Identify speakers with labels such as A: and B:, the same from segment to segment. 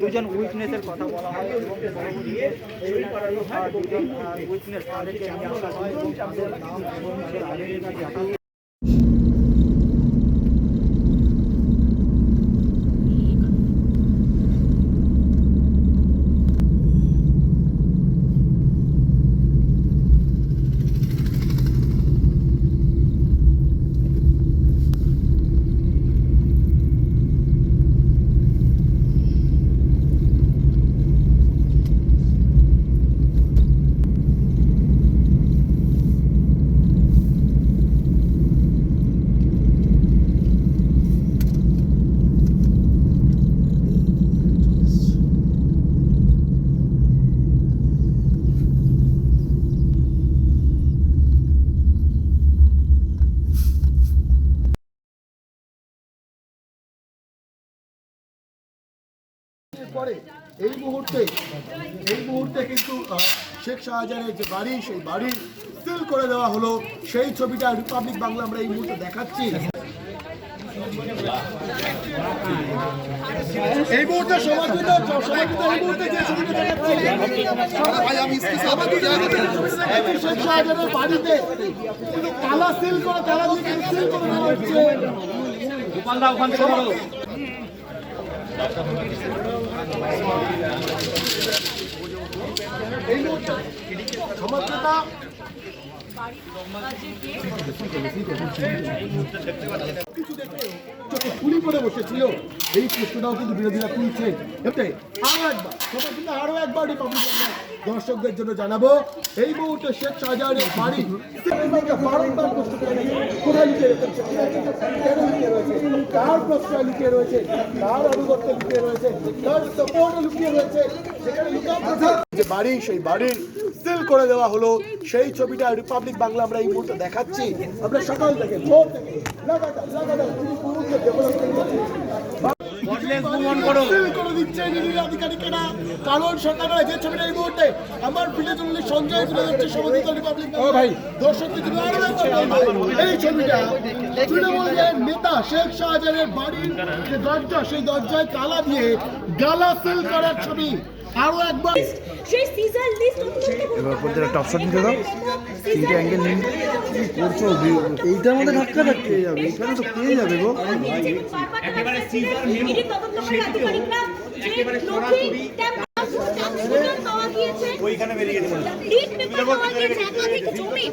A: দুজন উইটনেসের কথা বলা হয় এবং দুজন উইটনেস তাদেরকে নিয়ে আসা হয় এবং তাদের নাম
B: পরে এই মুহূর্তে এই মুহূর্তে কিন্তু শেখ শাহজাহানের যে বাড়ি, সেই বাড়ি সিল করে দেওয়া হলো। সেই ছবিটা রিপাবলিক বাংলা আমরা এই মুহূর্তে দেখাচ্ছি। এই মুহূর্তে সমাজবিদ সমাজবিদ এই মুহূর্তে যে ছবিটা দেখাচ্ছি শেখ শাহজাহানের বাড়িতে কিন্তু তালা করে, তালা দিয়ে করে দেওয়া হচ্ছে এই ফুলি পড়ে বসেছিল। এই প্রশ্নটাও কিন্তু বিরোধীরা আরও একবার কিন্তু একবার রিপাবলিক দর্শকদের জন্য জানাব, এই মুহূর্তে শেখ শাহজাহানের বাড়ি প্রশ্ন লুকিয়ে রয়েছে? প্রশ্রয় লুকিয়ে রয়েছে? লুকিয়ে রয়েছে? সেখানে। যে বাড়ি সেই বাড়ির সিল করে দেওয়া হলো। সেই ছবিটা রিপাবলিক বাংলা আমরা এই মুহূর্তে দেখাচ্ছি। আমরা সকাল থেকে ভোর লাগাতার লাগাতার কারণ যে ছবিটা এই মুহূর্তে আমার পিঠে চললে সঞ্জয় তুলে ধরছে সমধিত রিপাবলিক ও ভাই। দর্শকদের জন্য এই ছবিটা তৃণমূলের নেতা শেখ শাহজাহানের বাড়ির যে দরজা সেই দরজায় তালা দিয়ে গালা সিল করার ছবি। আরও একবার।
C: সেই সিজার লিস্ট
D: এবার ওপর একটা অপশন নিতে দাও। তিনটে অ্যাঙ্গেল নিন কি করছ? এইটার মধ্যে ধাক্কা ধাক্কি পেয়ে যাবে। এখানে তো পেয়ে যাবে গো।
C: একেবারে সিজার নিয়ে সেটি একেবারে সরাসরি ওইখানে বেরিয়ে গেছে ডিট পেপার পাওয়া গিয়েছে একাধিক জমি।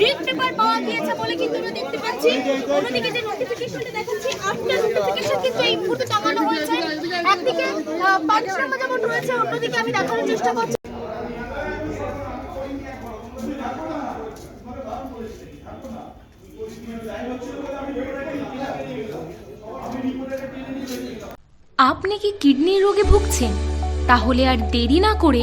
C: ডিট পেপার পাওয়া গিয়েছে বলে কিন্তু আমরা দেখতে পাচ্ছি। অন্যদিকে যে নোটিফিকেশনটা দেখাচ্ছি আটটা নোটিফিকেশন কিন্তু এই মুহূর্তে টাঙানো হয়েছে। একদিকে যেমন রয়েছে অন্যদিকে আমি দেখানোর চেষ্টা করছি।
E: আপনি কি কিডনির রোগে ভুগছেন? তাহলে আর দেরি না করে